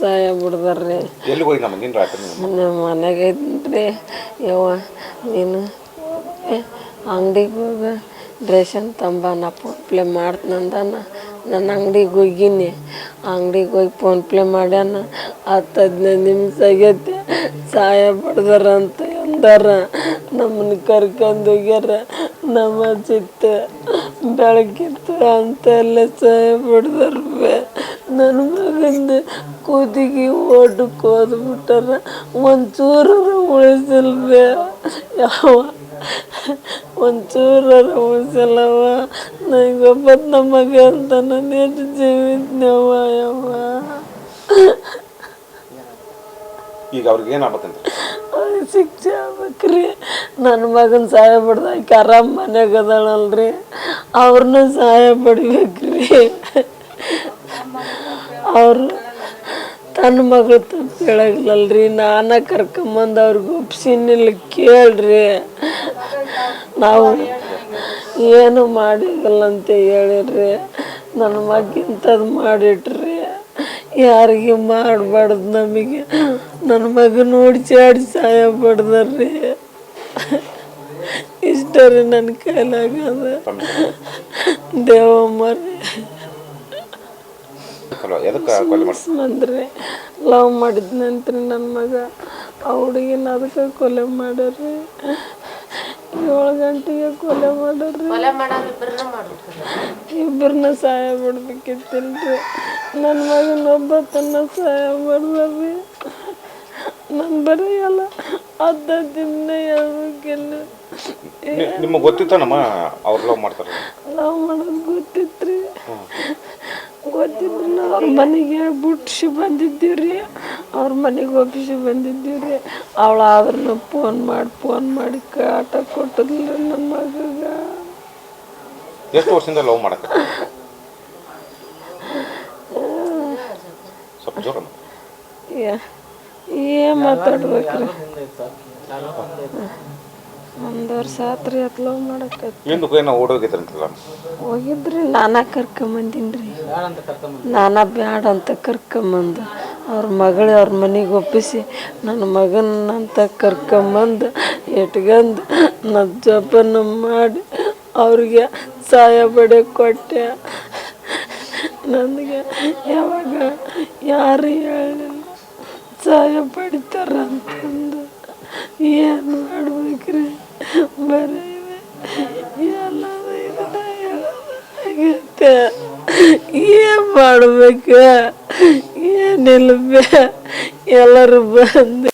ಸಹಾಯ ಬಿಡ್ದಾರ್ರಿ. ಎಲ್ಲಿಗೆ ಹೋಗಿ ನಮ್ಮ ಮುಂದಿನ ರಾತ್ರಿ ನೀವು? ನಮ್ಮ ಮನೆಗೆ ಇದ್ರಿ ಯವ್ವ ನೀನು ಅಂಗಡಿಗೆ ಹೋಗ. ರೇಷನ್ ತಂಬ ನಾ ಫೋನ್ ಪ್ಲೇ ಮಾಡ್ತನಂದಾನ ನನ್ನ ಅಂಗಡಿಗೆ ಹೋಗಿನಿ. ಅಂಗಡಿಗೆ ಹೋಗಿ ಫೋನ್ ಪ್ಲೇ ಮಾಡ್ಯಾನ. ಹತ್ತು ಹದಿನೈದು ನಿಮಿಷ ಆಗೈತೆ ಸಹಾಯ ಪಡ್ದಾರ ಅಂತ ಅಂದಾರ. ನಮ್ಮನ್ನ ಕರ್ಕೊಂಡು ಹೋಗ್ಯಾರ. ನಮ್ಮ ಚಿತ್ತ ಬೆಳಕಿತ್ತು ಅಂತ ಎಲ್ಲ ಸಹಾಯ ಪಡ್ದಾರ ನನ್ನ ಮಗಂದ ಕೂದಿಗೆ ಓಟಕ್ಕೆ ಹೋದ್ಬಿಟ್ಟಾರ ಒಂಚೂರು ಉಳಿಸಿಲ್ವೇ? ಯಾವ ಒಂಚೂರ ಉಳಿಸಲ್ಲವ ಒಬ್ಬ ನಮ್ಮ ಮಗ ಅಂತ ನಾನು ಎಷ್ಟು ಜೀವಿತ್ನವ ಯವ್ವ. ಈಗ ಅವ್ರಿಗೆ ಏನು ಆಗ್ಬೇಕಂತ? ಅವ್ರಿಗೆ ಶಿಕ್ಷೆ ಆಗ್ಬೇಕ್ರಿ. ನನ್ನ ಮಗನ ಸಹಾಯ ಪಡ್ದ ಆಕೆ ಆರಾಮ್ ಮನ್ಯಾಗ ಅದಾಳಲ್ರಿ. ಅವ್ರನ್ನ ಸಹಾಯ ಪಡಿಬೇಕ್ರಿ. ಅವ್ರು ತನ್ನ ಮಗಳು ತಪ್ಪು ಹೇಳಾಗಿಲ್ಲಲ್ರಿ ನಾನ ಕರ್ಕೊಂಬಂದು ಅವ್ರಿಗೆ ಒಪ್ಸಿನಿಲ್ಲ ಕೇಳ್ರಿ. ನಾವು ಏನು ಮಾಡಿಲ್ಲ ಅಂತ ಹೇಳಿರಿ ನನ್ನ ಮಗಿಂಥದ್ದು ಮಾಡಿಟ್ರಿ. ಯಾರಿಗೆ ಮಾಡಬಾರ್ದು ನಮಗೆ. ನನ್ನ ಮಗ ನೋಡಿ ಚಾಡಿ ಸಹಾಯ ಪಡ್ದಾರ್ರಿ ಇಷ್ಟ ರೀ ನನ್ನ ಕೈಲಾಗದ ದೇವಮ್ಮ ರೀ ಹಲೋ ಎದಕ್ಕೆ ಕೊಲೆ ನಂತರ ಲವ್ ಮಾಡಿದ್ನಂತ್ರಿ ನನ್ನ ಮಗ ಆ ಹುಡುಗಿನ ಅದಕ್ಕೆ ಕೊಲೆ ಮಾಡ್ಯಾರ್ರಿ. ಏಳು ಗಂಟೆಗೆ ಕೊಲೆ ಮಾಡ್ಯಾರ್ರಿ. ಇಬ್ಬರನ್ನ ಸಹಾಯ ಮಾಡ್ಬೇಕಿತ್ತಿಲ್ರಿ. ನನ್ನ ಮಗನ ಒಬ್ಬ ತನ್ನ ಸಹಾಯ ಮಾಡ್ದಾರ್ರಿ ನಾನು ಬರೀ ಅಲ್ಲ ಅರ್ಧ ದಿನ ಹೇಳ್ಬೇಕಿಲ್ಲ ನಿಮ್ಗೆ ನಿಮಗೆ ಗೊತ್ತಿತ್ತನಮ್ಮ ಅವ್ರು ಲವ್ ಮಾಡ್ತಾರೆ? ಲವ್ ಮಾಡೋದು ಗೊತ್ತಿತ್ರಿ. ಗೊತ್ತಿದ್ರು ಅವ್ರ ಮನೆಗೆ ಬಿಡ್ಸಿ ಬಂದಿದ್ದೀವ್ರಿ ಅವ್ರ ಮನೆಗೆ ಒಪ್ಪಿಸಿ ಬಂದಿದ್ದೀವ್ರಿ ಅವಳು ಆದ್ರೂ ಫೋನ್ ಮಾಡಿ ಫೋನ್ ಮಾಡಿ ಕಾಟ ಕೊಟ್ಟಿದ್ಲ ನನ್ನ ಮಗಗ. ಎಷ್ಟು ವರ್ಷದಿಂದ ಲವ್ ಮಾಡಕ್ಕೆ ಸ್ವಲ್ಪ ಜೋರ ಏನು ಮಾತಾಡ್ಬೇಕ್ರಿ? ಒಂದು ವರ್ಷ ಆತ್ರಿ ಅತ್ ಲವ್ ಮಾಡಕ್ಕೆ ಏನು ಏನೋ ಓಡೋಗಿದ್ರಂತಲ್ಲ ಹೋಗಿದ್ರಿ ನಾನಾ ಕರ್ಕೊಂಬಂದಿನ್ರಿ. ನಾನಾ ಬ್ಯಾಡ ಅಂತ ಕರ್ಕೊಂಬಂದು ಅವ್ರ ಮಗಳು ಅವ್ರ ಮನೆಗೆ ಒಪ್ಪಿಸಿ ನನ್ನ ಮಗನಂತ ಕರ್ಕೊಂಬಂದು ಇಟ್ಕಂದು ನನ್ನ ಜೋಪಾನ ಮಾಡಿ ಅವ್ರಿಗೆ ಸಹಾಯ ಬಡೆ ಕೊಟ್ಟೆ. ನನಗೆ ಯಾವಾಗ ಯಾರು ಹೇಳಿಲ್ಲ ಸಹಾಯ ಪಡಿತಾರ ಅಂತಂದು ಏನು ಮಾಡ್ಬೇಕ್ರಿ? ಬರೀ. ಎಲ್ಲ ಇದನ್ನ ಏನ್ ಮಾಡ್ಬೇಕ? ಏನಿಲ್ಲ ಎಲ್ಲರೂ ಬಂದು